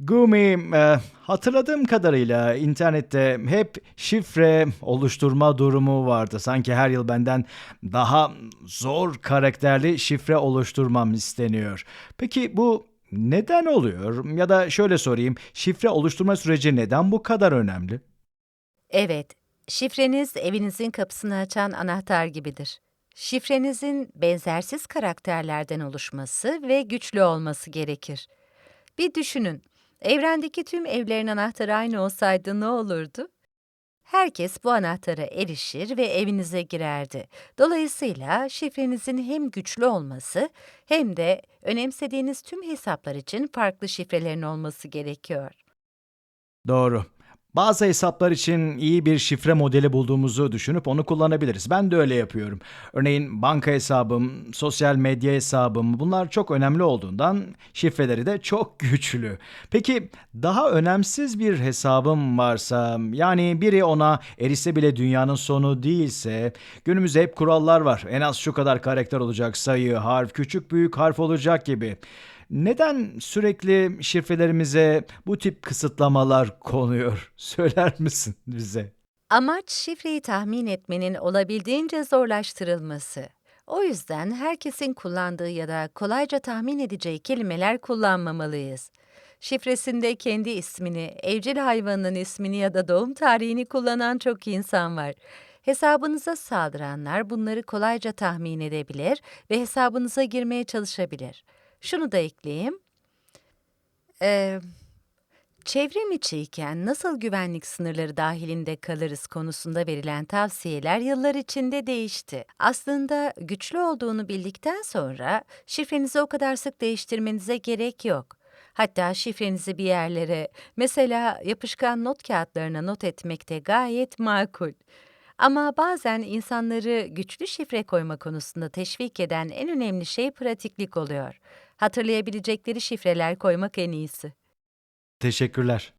Gumi, e, hatırladığım kadarıyla internette hep şifre oluşturma durumu vardı. Sanki her yıl benden daha zor karakterli şifre oluşturmam isteniyor. Peki bu neden oluyor? Ya da şöyle sorayım, şifre oluşturma süreci neden bu kadar önemli? Evet, şifreniz evinizin kapısını açan anahtar gibidir. Şifrenizin benzersiz karakterlerden oluşması ve güçlü olması gerekir. Bir düşünün, evrendeki tüm evlerin anahtarı aynı olsaydı ne olurdu? Herkes bu anahtara erişir ve evinize girerdi. Dolayısıyla şifrenizin hem güçlü olması hem de önemsediğiniz tüm hesaplar için farklı şifrelerin olması gerekiyor. Doğru. Bazı hesaplar için iyi bir şifre modeli bulduğumuzu düşünüp onu kullanabiliriz. Ben de öyle yapıyorum. Örneğin banka hesabım, sosyal medya hesabım bunlar çok önemli olduğundan şifreleri de çok güçlü. Peki daha önemsiz bir hesabım varsa yani biri ona erişse bile dünyanın sonu değilse günümüzde hep kurallar var. En az şu kadar karakter olacak sayı, harf, küçük büyük harf olacak gibi. Neden sürekli şifrelerimize bu tip kısıtlamalar konuyor? Söyler misin bize? Amaç şifreyi tahmin etmenin olabildiğince zorlaştırılması. O yüzden herkesin kullandığı ya da kolayca tahmin edeceği kelimeler kullanmamalıyız. Şifresinde kendi ismini, evcil hayvanının ismini ya da doğum tarihini kullanan çok insan var. Hesabınıza saldıranlar bunları kolayca tahmin edebilir ve hesabınıza girmeye çalışabilir. Şunu da ekleyeyim. Ee, Çevrim içiyken nasıl güvenlik sınırları dahilinde kalırız konusunda verilen tavsiyeler yıllar içinde değişti. Aslında güçlü olduğunu bildikten sonra şifrenizi o kadar sık değiştirmenize gerek yok. Hatta şifrenizi bir yerlere, mesela yapışkan not kağıtlarına not etmek de gayet makul. Ama bazen insanları güçlü şifre koyma konusunda teşvik eden en önemli şey pratiklik oluyor. Hatırlayabilecekleri şifreler koymak en iyisi. Teşekkürler.